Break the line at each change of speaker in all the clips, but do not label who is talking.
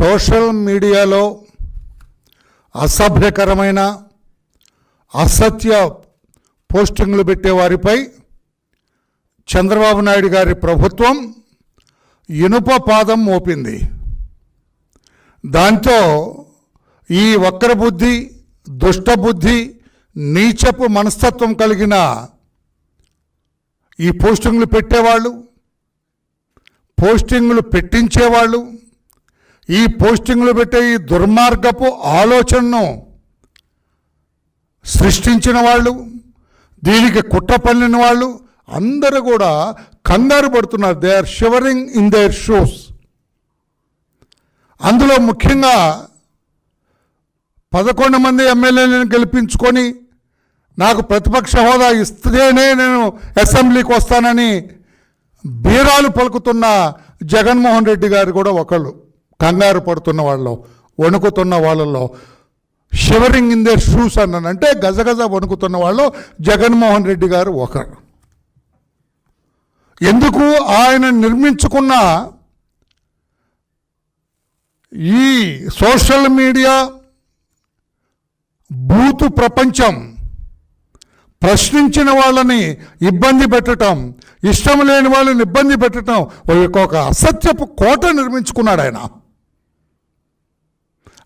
Social మీడియాలో అసభ్యకరమైన అసత్య పోస్టింగ్లు పెట్టే వారిపై చంద్రబాబు నాయుడు గారి ప్రభుత్వం ఇనుప పాదం మోపింది. దాంతో ఈ వక్ర బుద్ధి దుష్టబుద్ధి నీచపు మనస్తత్వం కలిగిన ఈ పోస్టింగ్లు పెట్టేవాళ్ళు పోస్టింగ్లు పెట్టించేవాళ్ళు ఈ పోస్టింగ్లు పెట్టే ఈ దుర్మార్గపు ఆలోచనను సృష్టించిన వాళ్ళు దీనికి కుట్ర పన్నిన వాళ్ళు అందరూ కూడా కంగారు పడుతున్నారు. They are shivering in their shoes అందులో ముఖ్యంగా పదకొండు మంది ఎమ్మెల్యేలను గెలిపించుకొని నాకు ప్రతిపక్ష హోదా ఇస్తేనే నేను అసెంబ్లీకి వస్తానని బీరాలు పలుకుతున్న జగన్మోహన్ రెడ్డి గారు కూడా ఒకళ్ళు. కంగారు పడుతున్న వాళ్ళు వణుకుతున్న వాళ్ళలో షివరింగ్ ఇన్ దేర్ షూస్ అన్నానంటే గజగజ వణుకుతున్న వాళ్ళు జగన్మోహన్ రెడ్డి గారు ఒకరు. ఎందుకు ఆయన నిర్మించుకున్న ఈ సోషల్ మీడియా బూతు ప్రపంచం ప్రశ్నించిన వాళ్ళని ఇబ్బంది పెట్టడం ఇష్టం లేని వాళ్ళని ఇబ్బంది పెట్టడం ఒక అసత్యపు కోట నిర్మించుకున్నాడు ఆయన.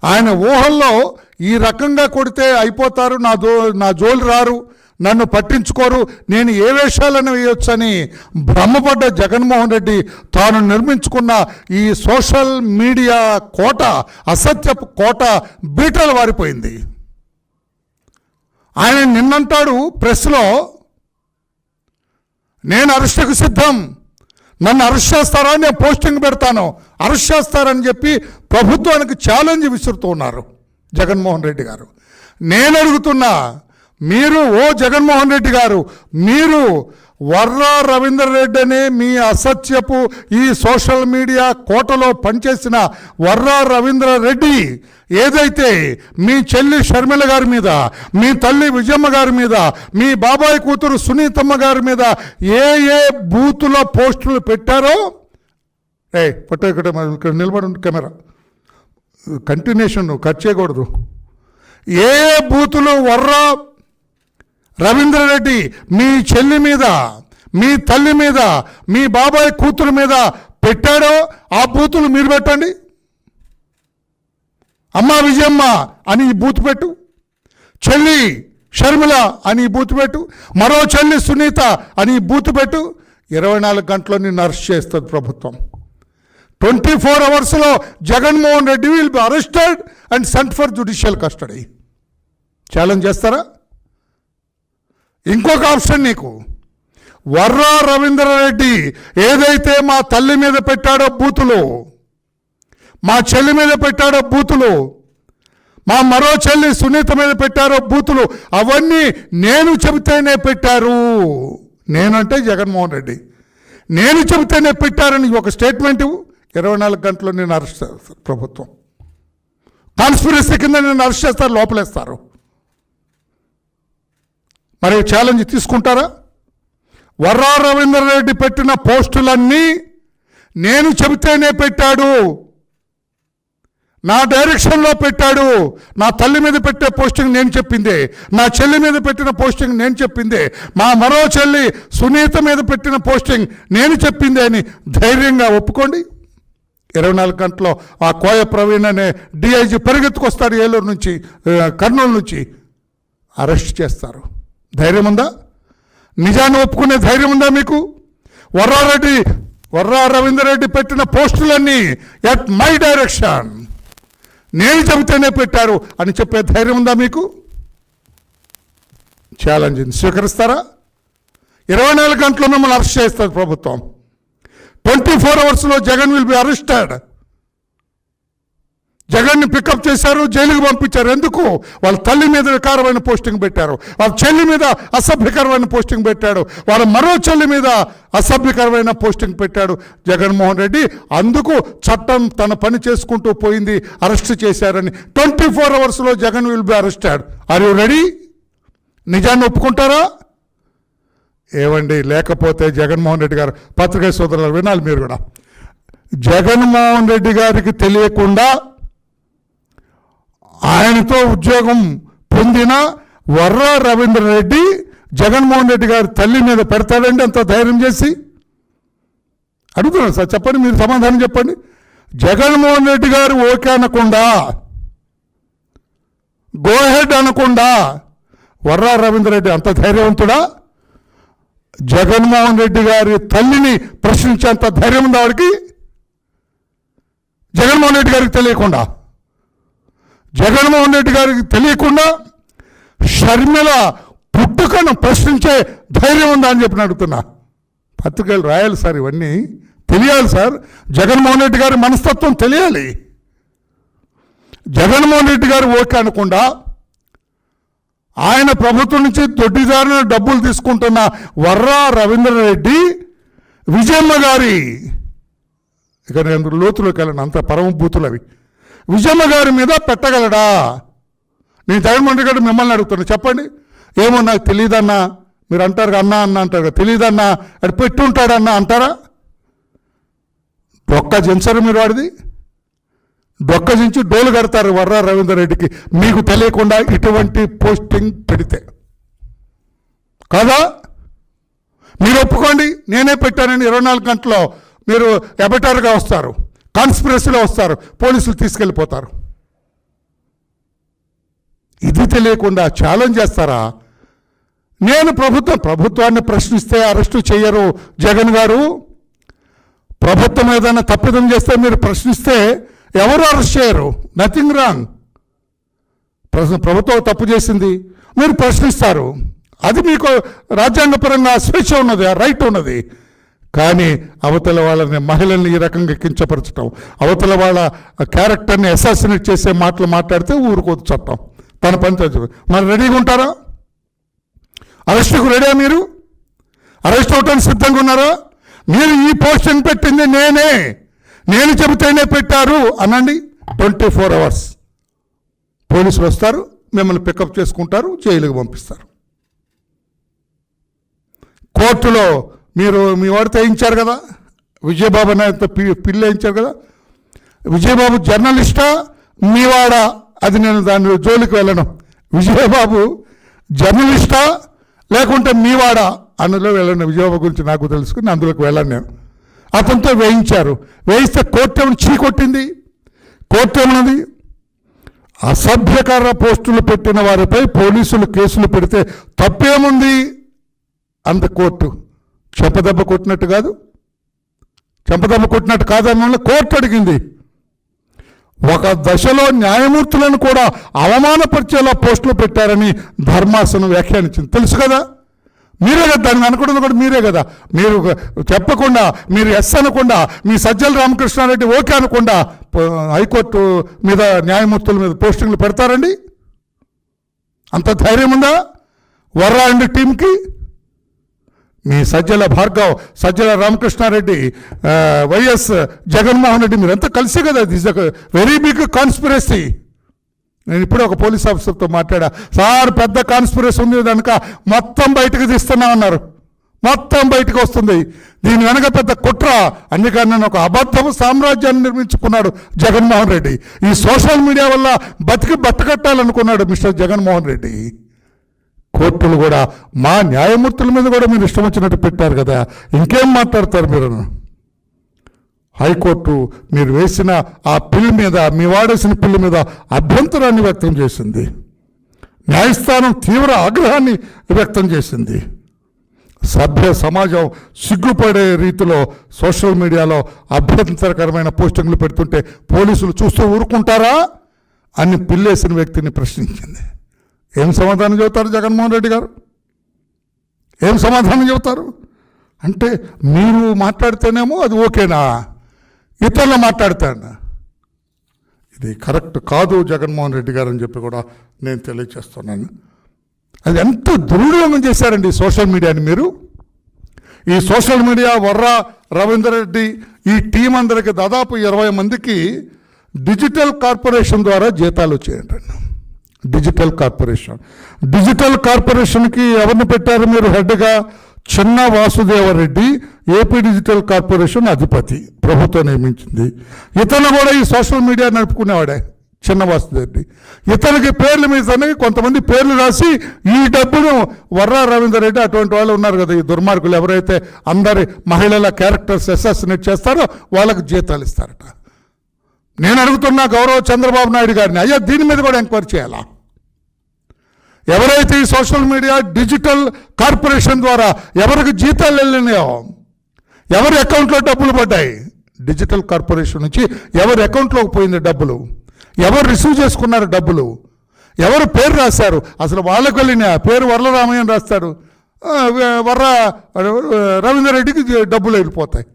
ఆయన ఊహల్లో ఈ రకంగా కొడితే అయిపోతారు నా జో నా జోలు రారు నన్ను పట్టించుకోరు నేను ఏ వేషాలను వేయొచ్చని భ్రమపడ్డ జగన్మోహన్ రెడ్డి తాను నిర్మించుకున్న ఈ సోషల్ మీడియా కోట అసత్యపు కోట బీటలు వారిపోయింది. ఆయన నిన్నంటాడు ప్రెస్లో నేను అరెస్టుకు సిద్ధం నన్ను అరెస్ట్ చేస్తారా? నేను పోస్టింగ్ పెడతాను. అరెస్ట్ చేస్తారని చెప్పి ప్రభుత్వానికి ఛాలెంజ్ విసురుతూ ఉన్నారు జగన్మోహన్ రెడ్డి గారు. నేను అడుగుతున్నా మీరు ఓ జగన్మోహన్ రెడ్డి గారు మీరు వర్రా రవీందర్ రెడ్డి అనే మీ అసత్యపు ఈ సోషల్ మీడియా కోటలో పనిచేసిన వర్రా రవీంద్ర రెడ్డి ఏదైతే మీ చెల్లి షర్మిల గారి మీద మీ తల్లి విజయమ్మ గారి మీద మీ బాబాయ్ కూతురు సునీతమ్మ గారి మీద ఏ ఏ బూతుల పోస్టులు పెట్టారో? ఏ ఫోటో ఇక్కడ ఇక్కడ నిలబడి కెమెరా. కంటిన్యూషన్ కట్ చేయకూడదు. ఏ బూతులు వర్రా రవీంద్రరెడ్డి మీ చెల్లి మీద మీ తల్లి మీద మీ బాబాయ్ కూతురు మీద పెట్టాడో ఆ బూతులు మీరు పెట్టండి. అమ్మా విజయమ్మ అని ఈ బూత్ పెట్టు. చెల్లి షర్మిల అని ఈ బూత్ పెట్టు. మరో చెల్లి సునీత అని ఈ బూత్ పెట్టు. ఇరవై నాలుగు గంటల్లో నిన్ను అరెస్ట్ చేస్తుంది ప్రభుత్వం. ట్వంటీ ఫోర్ అవర్స్లో Jaganmohan Reddy will be arrested and sent for judicial custody. Challenge చేస్తారా? ఇంకొక ఆప్షన్ నీకు. వర్రా రవీంద్రారెడ్డి ఏదైతే మా తల్లి మీద పెట్టాడో బూతులు మా చెల్లి మీద పెట్టాడో బూతులు మా మరో చెల్లి సునీత మీద పెట్టారో బూతులు అవన్నీ నేను చెబితేనే పెట్టారు. నేనంటే జగన్మోహన్ రెడ్డి. నేను చెబితేనే పెట్టారని ఒక స్టేట్మెంట్ ఇరవై నాలుగు గంటలు నేను అరెస్ట్ చేస్తాను ప్రభుత్వం. కాన్స్పిరసీ కింద నేను అరెస్ట్ చేస్తారు లోపలేస్తారు. మరి ఛాలెంజ్ తీసుకుంటారా? వర్రా రవీంద్ర రెడ్డి పెట్టిన పోస్టులన్నీ నేను చెబితేనే పెట్టాడు. నా డైరెక్షన్లో పెట్టాడు. నా తల్లి మీద పెట్టే పోస్టింగ్ నేను చెప్పిందే. నా చెల్లి మీద పెట్టిన పోస్టింగ్ నేను చెప్పిందే. మా మరో చెల్లి సునీత మీద పెట్టిన పోస్టింగ్ నేను చెప్పిందే అని ధైర్యంగా ఒప్పుకోండి. ఇరవై నాలుగు గంటలో ఆ కోయ ప్రవీణ్ అనే డిఐజీ పరిగెత్తుకొస్తాడు ఏలూరు నుంచి కర్నూలు నుంచి. అరెస్ట్ చేస్తారు. ధైర్యం ఉందా? నిజాన్ని ఒప్పుకునే ధైర్యం ఉందా మీకు? వర్రారెడ్డి వర్రా రవీందర్ రెడ్డి పెట్టిన పోస్టులన్నీ ఎట్ మై డైరెక్షన్ నేను చెబితేనే పెట్టారు అని చెప్పే ధైర్యం ఉందా మీకు? ఛాలెంజ్ స్వీకరిస్తారా? ఇరవై నాలుగు గంటలు మిమ్మల్ని అరెస్ట్ చేస్తారు ప్రభుత్వం. ట్వంటీ ఫోర్ అవర్స్లో జగన్ విల్ బి అరెస్టెడ్. జగన్ని పికప్ చేశారు జైలుకి పంపించారు. ఎందుకు? వాళ్ళ తల్లి మీద వికారమైన పోస్టింగ్ పెట్టారు. వాళ్ళ చెల్లి మీద అసభ్యకరమైన పోస్టింగ్ పెట్టాడు. వాళ్ళ మరో చెల్లి మీద అసభ్యకరమైన పోస్టింగ్ పెట్టాడు జగన్మోహన్ రెడ్డి. అందుకు చట్టం తన పని చేసుకుంటూ పోయింది అరెస్ట్ చేశారని ట్వంటీ ఫోర్ అవర్స్లో Jagan will be arrested are you ready నిజాన్ని ఒప్పుకుంటారా? ఏవండి లేకపోతే జగన్మోహన్ రెడ్డి గారు పత్రికా సోదరులు వినాలి మీరు కూడా. జగన్మోహన్ రెడ్డి గారికి తెలియకుండా ఆయనతో ఉద్యోగం పొందిన వర్రా రవీంద్ర రెడ్డి జగన్మోహన్ రెడ్డి గారి తల్లి మీద పెడతాడండి అంత ధైర్యం చేసి. అడుగుతున్నాను సార్ చెప్పండి మీరు సమాధానం చెప్పండి. జగన్మోహన్ రెడ్డి గారు ఓకే అనకుండా గోహెడ్ అనకుండా వర్రా రవీంద్ర రెడ్డి అంత ధైర్యవంతుడా? జగన్మోహన్ రెడ్డి గారి తల్లిని ప్రశ్నించేంత ధైర్యం ఉంది ఆవిడకి జగన్మోహన్ రెడ్డి గారికి తెలియకుండా. జగన్మోహన్ రెడ్డి గారికి తెలియకుండా షర్మిల పుట్టుకను ప్రశ్నించే ధైర్యం ఉందా అని చెప్పి అడుగుతున్నా. పత్రికలు రాయాలి సార్ ఇవన్నీ. తెలియాలి సార్. జగన్మోహన్ రెడ్డి గారి మనస్తత్వం తెలియాలి. జగన్మోహన్ రెడ్డి గారు ఓకే అనకుండా ఆయన ప్రభుత్వం నుంచి దొడ్డిదారిన డబ్బులు తీసుకుంటున్న వర్రా రవీంద్రరెడ్డి విజయమ్మ గారి ఇక నేను లోతులోకి వెళ్ళను అంత పరమభూతులు అవి. విజయమ్మ గారి మీద పెట్టగలడా? నేను జగన్మోహన్ రెడ్డి గారు మిమ్మల్ని అడుగుతున్నా. చెప్పండి. ఏమో నాకు తెలియదన్నా మీరు అంటారు అన్నా అన్న అంటారు తెలియదన్నా అది పెట్టుంటాడన్నా అంటారా? డొక్క జించరు మీరు వాడిది డొక్క జించి డోలు కడతారు వర్రా రవీందర్ రెడ్డికి. మీకు తెలియకుండా ఇటువంటి పోస్టింగ్ పెడితే. కాదా? మీరు ఒప్పుకోండి. నేనే పెట్టానని ఇరవై నాలుగు గంటల్లో మీరు ఎబటర్గా వస్తారు. కాన్స్పిరసీలో వస్తారు పోలీసులు తీసుకెళ్ళిపోతారు. ఇది తెలియకుండా ఛాలెంజ్ చేస్తారా? నేను ప్రభుత్వం ప్రభుత్వాన్ని ప్రశ్నిస్తే అరెస్టు చేయరు జగన్ గారు. ప్రభుత్వం ఏదైనా తప్పిదం చేస్తే మీరు ప్రశ్నిస్తే ఎవరు అరెస్ట్ చేయరు? Nothing wrong. ప్రభుత్వం తప్పు చేసింది మీరు ప్రశ్నిస్తారు. అది మీకు రాజ్యాంగపరంగా స్వేచ్ఛ ఉన్నది రైట్ ఉన్నది. కానీ అవతల వాళ్ళని మహిళల్ని ఈ రకంగా కించపరచడం అవతల వాళ్ళ క్యారెక్టర్ని అసాసినేట్ చేసే మాటలు మాట్లాడితే ఊరుకోదు చట్టం. తన పని మరి రెడీగా ఉంటారా? అరెస్టుకు రెడీ మీరు? అరెస్ట్ అవటానికి సిద్ధంగా ఉన్నారా? మీరు ఈ పోస్టింగ్ పెట్టింది నేనే. నేను చెబితేనే పెట్టారు. అనండి ట్వంటీ ఫోర్ అవర్స్. పోలీసులు వస్తారు మిమ్మల్ని పికప్ చేసుకుంటారు జైలుకి పంపిస్తారు. కోర్టులో మీరు మీ వాడితో వేయించారు కదా? విజయబాబు నాయకుతో పి- పిల్లి వేయించారు కదా? విజయబాబు జర్నలిస్టా? మీవాడా అది నేను దాని జోలికి వెళ్ళను. విజయబాబు జర్నలిస్టా? లేకుంటే మీవాడా అందులో వెళ్ళను. విజయబాబు గురించి నాకు తెలుసుకుని అందులోకి వెళ్ళను నేను. అతనితో వేయించారు. వేయిస్తే కోర్టు ఏమైనా చీకొట్టింది కోర్టు ఏమన్నది? అసభ్యకర పోస్టులు పెట్టిన వారిపై పోలీసులు కేసులు పెడితే తప్పేముంది? అంత కోర్టు. చెంపదెబ్బ కొట్టినట్టు కాదు చెంపదెబ్బ కొట్టినట్టు కాదని కోర్టు అడిగింది. ఒక దశలో న్యాయమూర్తులను కూడా అవమానపరిచేలా పోస్టులు పెట్టారని ధర్మాసనం వ్యాఖ్యానించింది. తెలుసు కదా? మీరే కదా దాన్ని అనుకుంటుంది కూడా మీరే కదా. మీరు చెప్పకుండా మీరు ఎస్ అనకుండా మీ సజ్జల రామకృష్ణారెడ్డి ఓకే అనకుండా హైకోర్టు మీద న్యాయమూర్తుల మీద పోస్టింగ్లు పెడతారండి? అంత ధైర్యం ఉందా? వర్రా అండి టీంకి? మీ సజ్జల భార్గవ్ సజ్జల రామకృష్ణారెడ్డి వైఎస్ జగన్మోహన్ రెడ్డి మీరంతా కలిసే కదా. దిస్ వెరీ బిగ్ కాన్స్పిరసీ నేను ఇప్పుడే ఒక పోలీస్ ఆఫీసర్తో మాట్లాడా. సార్ పెద్ద కాన్స్పిరసీ ఉంది కనుక మొత్తం బయటకు తీస్తున్నామన్నారు మొత్తం బయటకు వస్తుంది. దీని వెనక పెద్ద కుట్ర. అందుకని నేను ఒక అబద్ధము సామ్రాజ్యాన్ని నిర్మించుకున్నాడు జగన్మోహన్ రెడ్డి. ఈ సోషల్ మీడియా వల్ల బతికి బట్టకట్టాలనుకున్నాడు మిస్టర్ జగన్మోహన్ రెడ్డి. కోర్టులు కూడా మా న్యాయమూర్తుల మీద కూడా మీరు ఇష్టం వచ్చినట్టు పెట్టారు కదా. ఇంకేం మాట్లాడతారు మీరు? హైకోర్టు మీరు వేసిన ఆ పిల్ మీద మీ వాడేసిన పిల్ల మీద అభ్యంతరాన్ని వ్యక్తం చేసింది. న్యాయస్థానం తీవ్ర ఆగ్రహాన్ని వ్యక్తం చేసింది. సభ్య సమాజం సిగ్గుపడే రీతిలో సోషల్ మీడియాలో అభ్యంతరకరమైన పోస్టింగ్లు పెడుతుంటే పోలీసులు చూస్తూ ఊరుకుంటారా? అని పిల్లేసిన వ్యక్తిని ప్రశ్నించింది. ఏం సమాధానం చెబుతారు జగన్మోహన్ రెడ్డి గారు? ఏం సమాధానం చెబుతారు? అంటే మీరు మాట్లాడితేనేమో అది ఓకేనా? ఇతరులు మాట్లాడతాను? ఇది కరెక్ట్ కాదు జగన్మోహన్ రెడ్డి గారు అని చెప్పి కూడా నేను తెలియజేస్తున్నాను అది ఎంత దుర్వినియోగం చేశారండి సోషల్ మీడియాని మీరు? ఈ సోషల్ మీడియా వర్ర రవీందర్ రెడ్డి ఈ టీం అందరికి దాదాపు ఇరవై మందికి డిజిటల్ కార్పొరేషన్ ద్వారా జీతాలు వచ్చాయంటండి. Digital corporation. డిజిటల్ కార్పొరేషన్కి ఎవరిని పెట్టారు మీరు హెడ్గా? చిన్న వాసుదేవరెడ్డి ఏపీ డిజిటల్ కార్పొరేషన్ అధిపతి ప్రభుత్వం నియమించింది. ఇతను కూడా ఈ సోషల్ మీడియా నడుపుకునేవాడే చిన్న వాసుదేవరెడ్డి. ఇతనికి పేర్ల మీద కొంతమంది పేర్లు రాసి ఈ డబ్బును వర్రా రవీందర్ రెడ్డి అటువంటి వాళ్ళు ఉన్నారు కదా ఈ దుర్మార్గులు ఎవరైతే అందరి మహిళల క్యారెక్టర్స్ అసాసినేట్ చేస్తారో వాళ్ళకి జీతాలు ఇస్తారట నేను అడుగుతున్నా గౌరవ చంద్రబాబు నాయుడు గారిని అయ్యా దీని మీద కూడా ఎంక్వైరీ చేయాలా? ఎవరైతే ఈ సోషల్ మీడియా డిజిటల్ కార్పొరేషన్ ద్వారా ఎవరికి జీతాలు వెళ్ళినాయో ఎవరి అకౌంట్లో డబ్బులు పడ్డాయి? డిజిటల్ కార్పొరేషన్ నుంచి ఎవరి అకౌంట్లోకి పోయింది డబ్బులు? ఎవరు రిసీవ్ చేసుకున్నారు డబ్బులు? ఎవరు పేరు రాశారు? అసలు వాళ్ళకు వెళ్ళిన పేరు వరలరామయ్య రాస్తారు. రాస్తాడు వర్ర రవీంద్రరెడ్డికి డబ్బులు వెళ్ళిపోతాయి.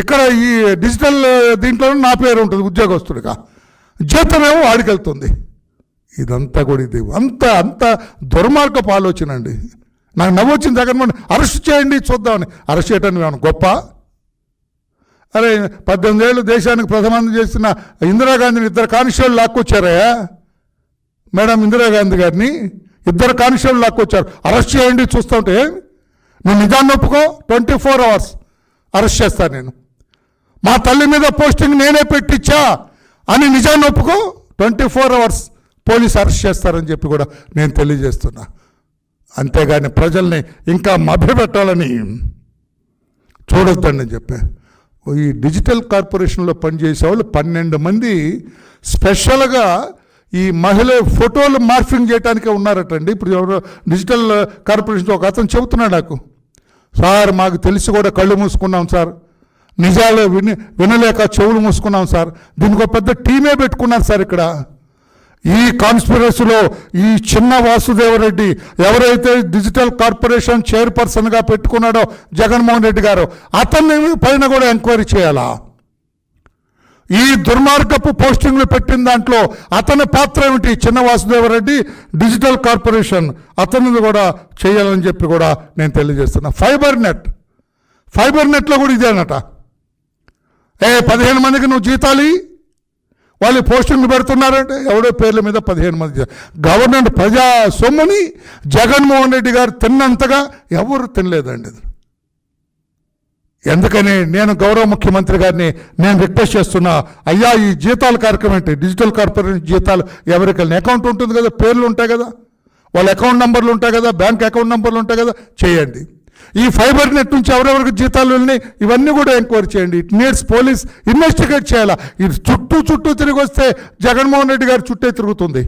ఇక్కడ ఈ డిజిటల్ దీంట్లో నా పేరు ఉంటుంది ఉద్యోగస్తుడిగా. జీతమేమో వాడికి వెళ్తుంది. ఇదంతా కూడా ఇది. అంత అంత దుర్మార్గపు ఆలోచన అండి. నాకు నవ్వొచ్చింది జగన్మోహన్ అరెస్ట్ చేయండి చూద్దామని. అరెస్ట్ చేయడానికి ఏమన్నా గొప్ప? అరే పద్దెనిమిది ఏళ్ళు దేశానికి ప్రధానమంత్రి చేసిన ఇందిరాగాంధీని ఇద్దరు కానిస్టేబుల్ లాక్కొచ్చారా? మేడం ఇందిరాగాంధీ గారిని ఇద్దరు కానిస్టేబుల్ లాక్కొచ్చారు. అరెస్ట్ చేయండి చూస్తుంటే నువ్వు నిజాన్ని ఒప్పుకో? ట్వంటీ ఫోర్ అవర్స్ అరెస్ట్ చేస్తాను నేను. మా తల్లి మీద పోస్టింగ్ నేనే పెట్టించా అని నిజాన్ని ఒప్పుకో? Twenty four hours police arrest చేస్తారని చెప్పి కూడా నేను తెలియజేస్తున్నా. అంతేగాని ప్రజల్ని ఇంకా మభ్యపెట్టాలని చూడొద్దండి చెప్పి. ఈ డిజిటల్ కార్పొరేషన్లో పనిచేసే వాళ్ళు పన్నెండు మంది స్పెషల్గా ఈ మహిళ ఫోటోలు మార్ఫింగ్ చేయడానికే ఉన్నారటండి. ఇప్పుడు ఎవరో డిజిటల్ కార్పొరేషన్ ఒక అతను చెబుతున్నాడు నాకు. సార్ మాకు తెలిసి కూడా కళ్ళు మూసుకున్నాం సార్. నిజాలు విని వినలేక చెవులు మూసుకున్నాం సార్. దీనికి ఒక పెద్ద టీమే పెట్టుకున్నాను సార్ ఇక్కడ. ఈ కాన్స్పిరసీలో ఈ చిన్న వాసుదేవరెడ్డి ఎవరైతే డిజిటల్ కార్పొరేషన్ చైర్పర్సన్గా పెట్టుకున్నాడో జగన్మోహన్ రెడ్డి గారు అతన్ని పైన కూడా ఎంక్వైరీ చేయాలా? ఈ దుర్మార్గపు పోస్టింగ్లు పెట్టిన దాంట్లో అతని పాత్ర ఏమిటి? చిన్న వాసుదేవరెడ్డి డిజిటల్ కార్పొరేషన్ అతనిది కూడా చేయాలని చెప్పి కూడా నేను తెలియజేస్తున్నా. Fibre net. ఫైబర్ నెట్లో కూడా ఇదేనట. ఏ పదిహేను మందికి నువ్వు జీతాలు? వాళ్ళు పోస్టింగ్లు పెడుతున్నారంటే ఎవడో పేర్ల మీద పదిహేను మంది గవర్నమెంట్ ప్రజా సొమ్ముని జగన్మోహన్ రెడ్డి గారు తిన్నంతగా ఎవరు తినలేదండి ఇది. ఎందుకని నేను గౌరవ ముఖ్యమంత్రి గారిని నేను రిక్వెస్ట్ చేస్తున్నా అయ్యా ఈ జీతాల కార్యక్రమం ఏంటి డిజిటల్ కార్పొరేషన్ జీతాలు ఎవరికైనా అకౌంట్ ఉంటుంది కదా పేర్లు ఉంటాయి కదా వాళ్ళ అకౌంట్ నెంబర్లు ఉంటాయి కదా బ్యాంక్ అకౌంట్ నెంబర్లు ఉంటాయి కదా చేయండి ఈ ఫైబర్ నెట్ నుంచి ఎవరెవరికి జీతాలు వెళ్ళినాయి ఇవన్నీ కూడా ఎంక్వైరీ చేయండి. ఇట్ నీడ్స్ పోలీస్ ఇన్వెస్టిగేట్ చేయాలా? ఇది చుట్టూ చుట్టూ తిరిగి వస్తే జగన్మోహన్ రెడ్డి గారు చుట్టే తిరుగుతుంది.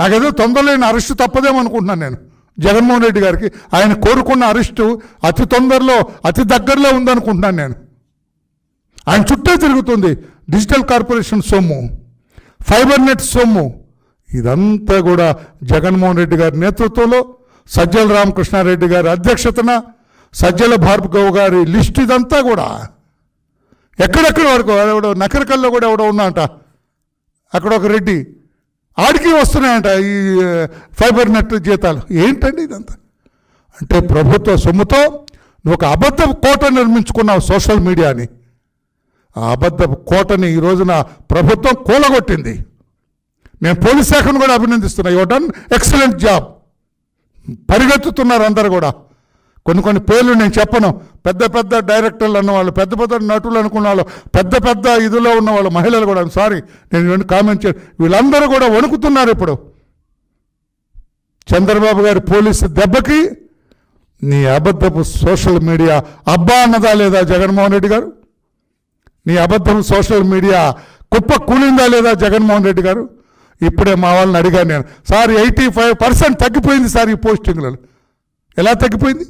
నాకేదో తొందరలేని అరెస్టు తప్పదేమనుకుంటున్నాను నేను. జగన్మోహన్ రెడ్డి గారికి ఆయన కోరుకున్న అరెస్టు అతి తొందరలో అతి దగ్గరలో ఉందనుకుంటున్నాను నేను. ఆయన చుట్టే తిరుగుతుంది. డిజిటల్ కార్పొరేషన్ సొమ్ము ఫైబర్ నెట్ సొమ్ము. ఇదంతా కూడా జగన్మోహన్ రెడ్డి గారి నేతృత్వంలో సజ్జల రామకృష్ణారెడ్డి గారి అధ్యక్షతన సజ్జల భార్గవ్ గారి లిస్ట్ ఇదంతా కూడా ఎక్కడెక్కడ వరకు ఎవడో నకరకల్లో కూడా ఎవడో ఉన్నాంట అక్కడ ఒక రెడ్డి ఆడికి వస్తున్నాయంట ఈ ఫైబర్ నెట్ జీతాలు. ఏంటండి ఇదంతా? అంటే ప్రభుత్వ సొమ్ముతో నువ్వు ఒక అబద్ధ కోట నిర్మించుకున్నావు సోషల్ మీడియాని. ఆ అబద్ధ కోటని ఈ రోజున ప్రభుత్వం కూలగొట్టింది. నేను పోలీస్ శాఖను కూడా అభినందిస్తున్నా. You done. Excellent job. పరిగెత్తుతున్నారు అందరు కూడా. కొన్ని కొన్ని పేర్లు నేను చెప్పను. పెద్ద పెద్ద డైరెక్టర్లు అన్న వాళ్ళు పెద్ద పెద్ద నటులు అనుకున్న వాళ్ళు పెద్ద పెద్ద ఇదిలో ఉన్న వాళ్ళు మహిళలు కూడా. సారీ నేను కామెంట్ చే వీళ్ళందరూ కూడా వణుకుతున్నారు ఇప్పుడు. చంద్రబాబు గారి పోలీసు దెబ్బకి నీ అబద్ధపు సోషల్ మీడియా అబ్బా అన్నదా లేదా జగన్మోహన్ రెడ్డి గారు? నీ అబద్ధం సోషల్ మీడియా కుప్ప కూలిందా లేదా జగన్మోహన్ రెడ్డి గారు? ఇప్పుడే మా వాళ్ళని అడిగాను నేను సార్ ఎయిటీ ఫైవ్ పర్సెంట్ తగ్గిపోయింది సార్ ఈ పోస్టింగ్లలో. ఎలా తగ్గిపోయింది?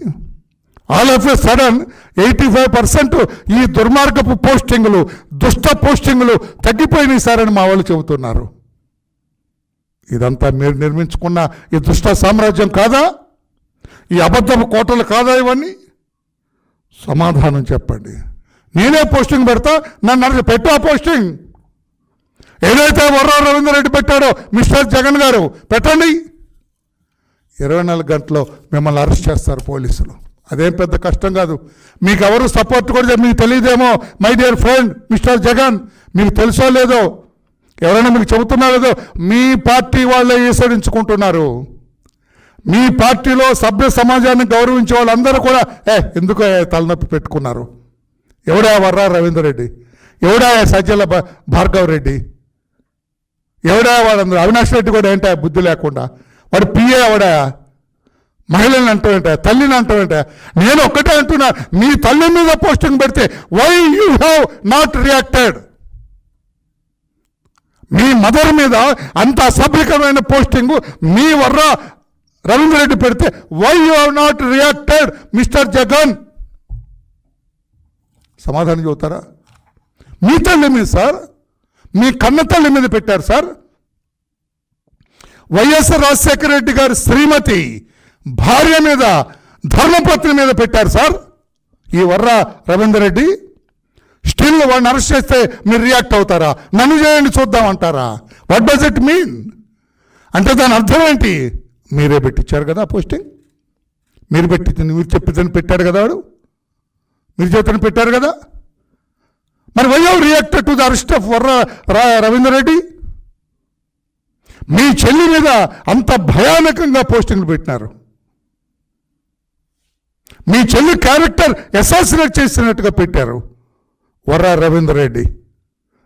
All of a sudden eighty five percent ఈ దుర్మార్గపు పోస్టింగులు దుష్ట పోస్టింగ్లు తగ్గిపోయినాయి సార్ అని మా వాళ్ళు చెబుతున్నారు. ఇదంతా మీరు నిర్మించుకున్న ఈ దుష్ట సామ్రాజ్యం కాదా? ఈ అబద్ధపు కోటలు కాదా ఇవన్నీ? సమాధానం చెప్పండి. నేనే పోస్టింగ్ పెడతా నన్ను పెట్టు ఆ పోస్టింగ్. ఏదైతే వర్రా రవీంద్ర రెడ్డి పెట్టాడో మిస్టర్ జగన్ గారు పెట్టండి. ఇరవై నాలుగు గంటల్లో మిమ్మల్ని అరెస్ట్ చేస్తారు పోలీసులు. అదేం పెద్ద కష్టం కాదు. మీకు ఎవరు సపోర్ట్ కూడా మీకు తెలియదేమో my dear friend mister Jagan. మీకు తెలుసో లేదో ఎవరైనా మీకు చెబుతున్నారో లేదో మీ పార్టీ వాళ్ళే ఈసడించుకుంటున్నారు మీ పార్టీలో సభ్య సమాజాన్ని గౌరవించే వాళ్ళందరూ కూడా ఏ ఎందుకో తలనొప్పి పెట్టుకున్నారు? ఎవడా వర్రా రవీందర్ రెడ్డి? ఎవడా సజ్జల భా- భార్గవ్ రెడ్డి? ఎవడా వాడందరూ అవినాష్ రెడ్డి కూడా ఏంటా బుద్ధి లేకుండా? వాడు పిఏ ఎవడా మహిళని అంటావేంట తల్లిని అంటావేంట నేను ఒక్కటే అంటున్నా మీ తల్లి మీద పోస్టింగ్ పెడితే why you have not reacted me mother మీద అంత అసభ్యకరమైన పోస్టింగ్ మీ వర్ర రవీంద్ర రెడ్డి పెడితే why you have not reacted mister Jagan? సమాధానం చెబుతారా? మీ తల్లి మీద సార్? మీ కన్నతల్లి మీద పెట్టారు సార్. వైఎస్ఆర్ రాజశేఖర రెడ్డి గారి శ్రీమతి భార్య మీద ధర్మపత్ని మీద పెట్టారు సార్. ఈ వర్ర రవీందర్ రెడ్డి. స్టిల్ వాడిని అరెస్ట్ చేస్తే మీరు రియాక్ట్ అవుతారా? నన్ను చేయండి చూద్దాం అంటారా? వాట్ డస్ ఇట్ మీన్ అంటే దాని అర్థం ఏంటి? మీరే పెట్టించారు కదా పోస్టింగ్. మీరు పెట్టి మీరు చెప్పిద్దని పెట్టాడు కదా వాడు. మీరు చేతని పెట్టారు కదా? మరి why have reacted to the arrest of Varra రా- రవీందర్ రెడ్డి మీ చెల్లి మీద అంత భయానకంగా పోస్టింగ్లు పెట్టినారు. మీ చెల్లి క్యారెక్టర్ అసాసినేట్ చేసినట్టుగా పెట్టారు వర్ర రవీందర్ రెడ్డి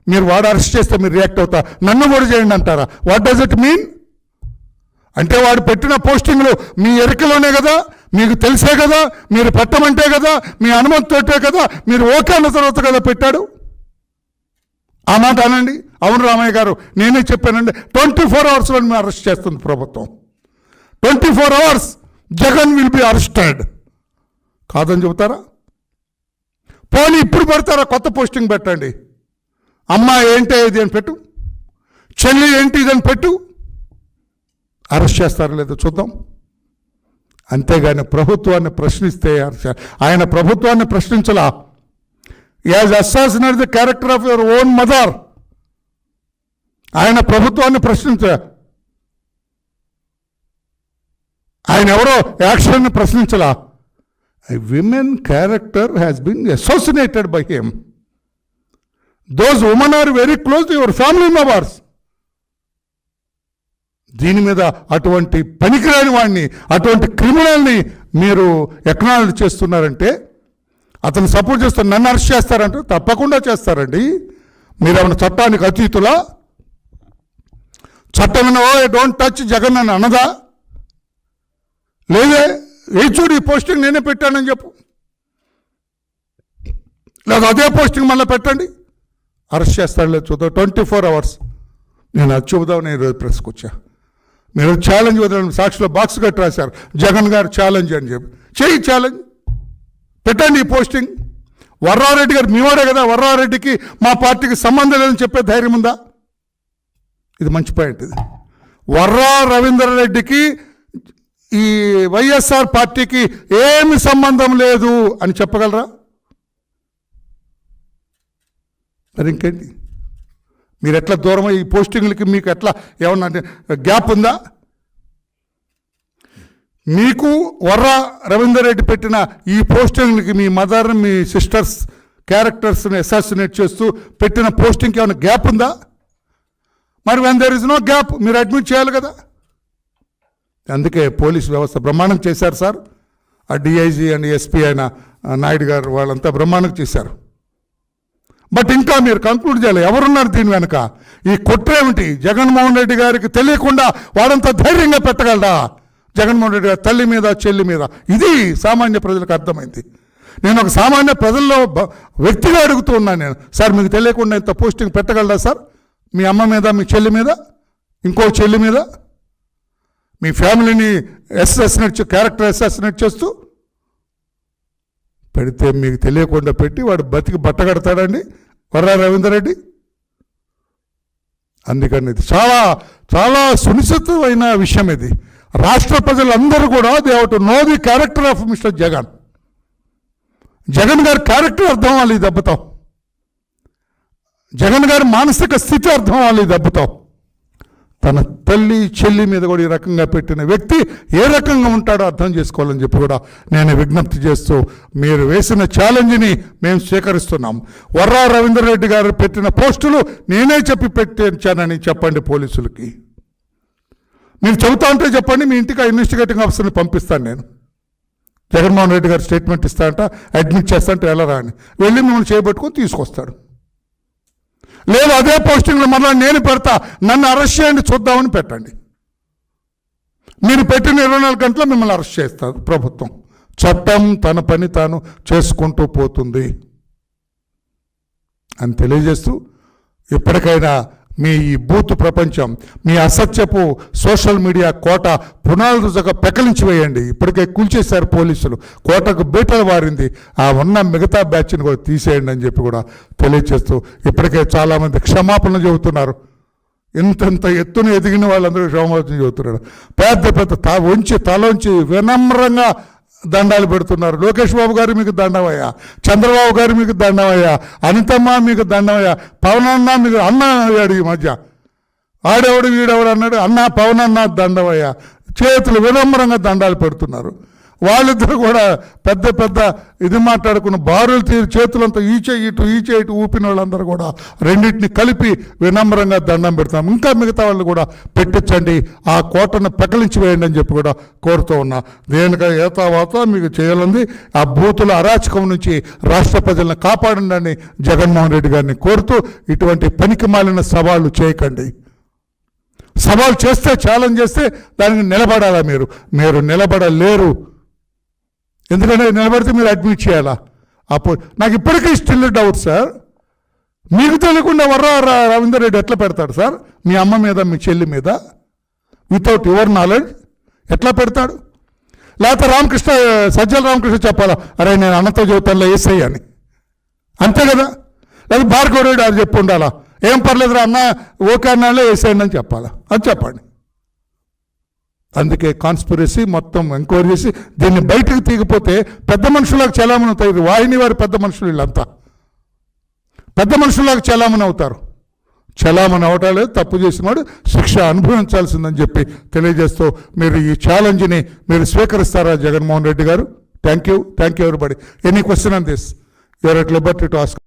మీరు వాడు అరెస్ట్ చేస్తే మీరు రియాక్ట్ అవుతా. నన్ను కూడా చేయండి అంటారా? వాట్ డస్ ఇట్ మీన్ అంటే వాడు పెట్టిన పోస్టింగ్లు మీ ఎరికలోనే కదా మీకు తెలిసే కదా మీరు పెట్టమంటే కదా మీ అనుమతితోటే కదా మీరు ఓకే అన్న తర్వాత కదా పెట్టాడు? ఆ మాట అనండి. అవును రామయ్య గారు నేనే చెప్పానండి. ట్వంటీ ఫోర్ అవర్స్లో మేము అరెస్ట్ చేస్తుంది ప్రభుత్వం. Twenty four hours Jagan will be arrested. కాదని చెబుతారా? పోనీ ఇప్పుడు పెడతారా? కొత్త పోస్టింగ్ పెట్టండి. అమ్మ ఏంటి ఇది అని పెట్టు. చెల్లి ఏంటి ఇదని పెట్టు. అరెస్ట్ చేస్తారో లేదో చూద్దాం. అంతేగాని ప్రభుత్వాన్ని ప్రశ్నిస్తే ఆయన ప్రభుత్వాన్ని ప్రశ్నించలా? As assassinate the character of your own mother ఆయన ప్రభుత్వాన్ని ప్రశ్నించారు ఆయన ఎవరో యాక్షన్ని ప్రశ్నించలా. Women character has been assassinated by him those women are very close your family members దీని మీద అటువంటి పనికిరాని వాడిని అటువంటి క్రిమినల్ని మీరు ఎక్నాలజీ చేస్తున్నారంటే అతను సపోర్ట్ చేస్తారు నన్ను అరెస్ట్ చేస్తారంటే తప్పకుండా చేస్తారండి. మీరు ఏమైనా చట్టానికి అతీతులా? చట్టం ఓ డోంట్ టచ్ జగన్ అని అనదా లేదే? ఏ చూడు ఈ పోస్టింగ్ నేనే పెట్టానని చెప్పు. లేదా అదే పోస్టింగ్ మళ్ళీ పెట్టండి. అరెస్ట్ చేస్తాడు లేదు చూద్దాం. ట్వంటీ ఫోర్ అవర్స్ నేను అది నేను ఈరోజు ప్రెస్కి వచ్చా. మీరు ఛాలెంజ్ వదలండి. సాక్షిలో బాక్స్ కట్టి రాశారు. జగన్ గారు ఛాలెంజ్ అని చెప్పి. చేయి ఛాలెంజ్ పెట్టండి ఈ పోస్టింగ్. వర్రారెడ్డి గారు మీవాడే కదా వర్రారెడ్డికి మా పార్టీకి సంబంధం లేదని చెప్పే ధైర్యం ఉందా? ఇది మంచి పాయింట్ ఇది. వర్రా రవీంద్ర రెడ్డికి ఈ వైఎస్ఆర్ పార్టీకి ఏమి సంబంధం లేదు అని చెప్పగలరా? మరి ఇంకేంటి? మీరు ఎట్లా దూరం ఈ పోస్టింగ్లకి మీకు ఎట్లా ఏమన్నా గ్యాప్ ఉందా? మీకు వర్ర రవీందర్ రెడ్డి పెట్టిన ఈ పోస్టింగ్కి మీ మదర్ మీ సిస్టర్స్ క్యారెక్టర్స్ని అసాసినేట్ చేస్తూ పెట్టిన పోస్టింగ్కి ఏమైనా గ్యాప్ ఉందా? మరి when there is no gap మీరు అడ్మిట్ చేయాలి కదా. అందుకే పోలీస్ వ్యవస్థ బ్రహ్మాండం చేశారు సార్. ఆ డిఐజీ అండ్ ఎస్పీ అయిన నాయుడు గారు వాళ్ళంతా బ్రహ్మాండం చేశారు. బట్ ఇంకా మీరు కంక్లూడ్ చేయాలి. ఎవరున్నారు దీని వెనుక? ఈ కుట్రేమిటి జగన్మోహన్ రెడ్డి గారికి తెలియకుండా వాడంత ధైర్యంగా పెట్టగలడా? జగన్మోహన్ రెడ్డి గారి తల్లి మీద చెల్లి మీద. ఇది సామాన్య ప్రజలకు అర్థమైంది. నేను ఒక సామాన్య ప్రజల్లో బ- వ్యక్తిగా అడుగుతూ ఉన్నాను నేను. సార్ మీకు తెలియకుండా ఇంత పోస్టింగ్ పెట్టగలరా సార్? మీ అమ్మ మీద మీ చెల్లి మీద? ఇంకో చెల్లి మీద? మీ ఫ్యామిలీని అసెసినేట్ క్యారెక్టర్ అసెసినేట్ చేస్తూ? పెడితే మీకు తెలియకుండా పెట్టి వాడు బతికి బట్టగడతాడండి వర్రా రవీందర్ రెడ్డి? అందుకని ఇది చాలా చాలా సునిశ్చితమైన విషయం ఇది. రాష్ట్ర ప్రజలందరూ కూడా they to know the character of mister Jagan. Jagan గారి క్యారెక్టర్ అర్థం అవ్వాలి ఈ దెబ్బతో. జగన్ గారి మానసిక స్థితి అర్థం అవ్వాలి ఈ దెబ్బతో. తన తల్లి చెల్లి మీద కూడా ఈ రకంగా పెట్టిన వ్యక్తి ఏ రకంగా ఉంటాడో అర్థం చేసుకోవాలని చెప్పి కూడా నేను విజ్ఞప్తి చేస్తూ మీరు వేసిన ఛాలెంజ్ని మేము స్వీకరిస్తున్నాం. వర్రా రవీంద్రరెడ్డి గారు పెట్టిన పోస్టులు నేనే చెప్పి పెట్టించానని చెప్పండి పోలీసులకి. మీరు చెబుతా ఉంటే చెప్పండి మీ ఇంటికి ఆ ఇన్వెస్టిగేటింగ్ ఆఫీసర్ని పంపిస్తాను నేను. జగన్మోహన్ రెడ్డి గారు స్టేట్మెంట్ ఇస్తాంట అడ్మిట్ చేస్తాంట ఎలా రాని. వెళ్ళి మిమ్మల్ని చేపట్టుకొని తీసుకొస్తాడు. లేదు అదే పోస్టింగ్లో మరలా నేను పెడతా నన్ను అరెస్ట్ చేయండి చూద్దామని పెట్టండి. మీరు పెట్టిన ఇరవై నాలుగు గంటల్లో మిమ్మల్ని అరెస్ట్ చేస్తారు ప్రభుత్వం. చట్టం తన పని తాను చేసుకుంటూ పోతుంది అని తెలియజేస్తూ ఎప్పటికైనా మీ ఈ బూత్ ప్రపంచం మీ అసత్యపు సోషల్ మీడియా కోట పునాదుగా పెకలించి వేయండి. ఇప్పటికే కూల్చేశారు పోలీసులు. కోటకు బీటలు వారింది. ఆ ఉన్న మిగతా బ్యాచ్ని కూడా తీసేయండి అని చెప్పి కూడా తెలియచేస్తూ ఇప్పటికే చాలామంది క్షమాపణలు చెబుతున్నారు. ఇంతంత ఎత్తున ఎదిగిన వాళ్ళందరూ క్షమాపణ చెబుతున్నారు. పెద్ద పెద్ద తా వంచి తలోంచి వినమ్రంగా దండాలు పెడుతున్నారు. లోకేష్ బాబు గారు మీకు దండమయ్యా చంద్రబాబు గారు మీకు దండమయ్యా అనితమ్మ మీకు దండమయ్యా పవన్ అన్న మీకు అన్న అయ్యాడు ఈ మధ్య. ఆడెవడు వీడెవడు అన్నాడు? అన్న పవన్ అన్న దండమయ్యా. చేతులు వినమ్రంగా దండాలు పెడుతున్నారు. వాళ్ళిద్దరు కూడా పెద్ద పెద్ద ఇది మాట్లాడుకున్న బారులు తీరి చేతులంతా ఈచే ఇటు ఈచే ఇటు ఊపిన వాళ్ళందరూ కూడా రెండింటిని కలిపి వినమ్రంగా దండం పెడతాం. ఇంకా మిగతా వాళ్ళు కూడా పెట్టించండి. ఆ కోటను పెకలించి వేయండి అని చెప్పి కూడా కోరుతూ ఉన్నా. దేనిక ఏతావాత మీకు చేయాలంది ఆ బూతుల అరాచకం నుంచి రాష్ట్ర ప్రజలను కాపాడండి అని జగన్మోహన్ రెడ్డి గారిని కోరుతూ ఇటువంటి పనికి మాలిన సవాళ్ళు చేయకండి. సవాల్ చేస్తే ఛాలెంజ్ చేస్తే దానికి నిలబడాలా మీరు? మీరు నిలబడలేరు. ఎందుకంటే నిలబడితే మీరు అడ్మిట్ చేయాలా? అప్పుడు నాకు ఇప్పటికీ స్టిల్ డౌట్ సార్ మీకు తెలియకుండా వర్ర రవీందర్ రెడ్డి ఎట్లా పెడతాడు సార్ మీ అమ్మ మీద మీ చెల్లి మీద వితౌట్ యువర్ నాలెడ్జ్ ఎట్లా పెడతాడు? లేకపోతే రామకృష్ణ సజ్జల రామకృష్ణ చెప్పాలా అరే నేను అన్నతో చెబుతానులే ఏసై అని. అంతే కదా? లేదా భార్గవ రెడ్డి అది చెప్పి ఉండాలా ఏం పర్లేదురా అన్న ఓకే అన్నాళ్ళే వేసేయండి అని చెప్పాలా? అది చెప్పండి. అందుకే కాన్స్పిరసీ మొత్తం ఎంక్వైరీ చేసి దీన్ని బయటకు తీయకపోతే పెద్ద మనుషులకు చలామణి అవుతారు. వాహిని వారి పెద్ద మనుషులు వీళ్ళంతా. పెద్ద మనుషులకు చలామణి అవుతారు. చలామణి అవటం లేదు తప్పు చేసినవాడు శిక్ష అనుభవించాల్సిందని చెప్పి తెలియజేస్తూ మీరు ఈ ఛాలెంజ్ని మీరు స్వీకరిస్తారా జగన్మోహన్ రెడ్డి గారు? Thank you thank you everybody any question on this you are at liberty to ask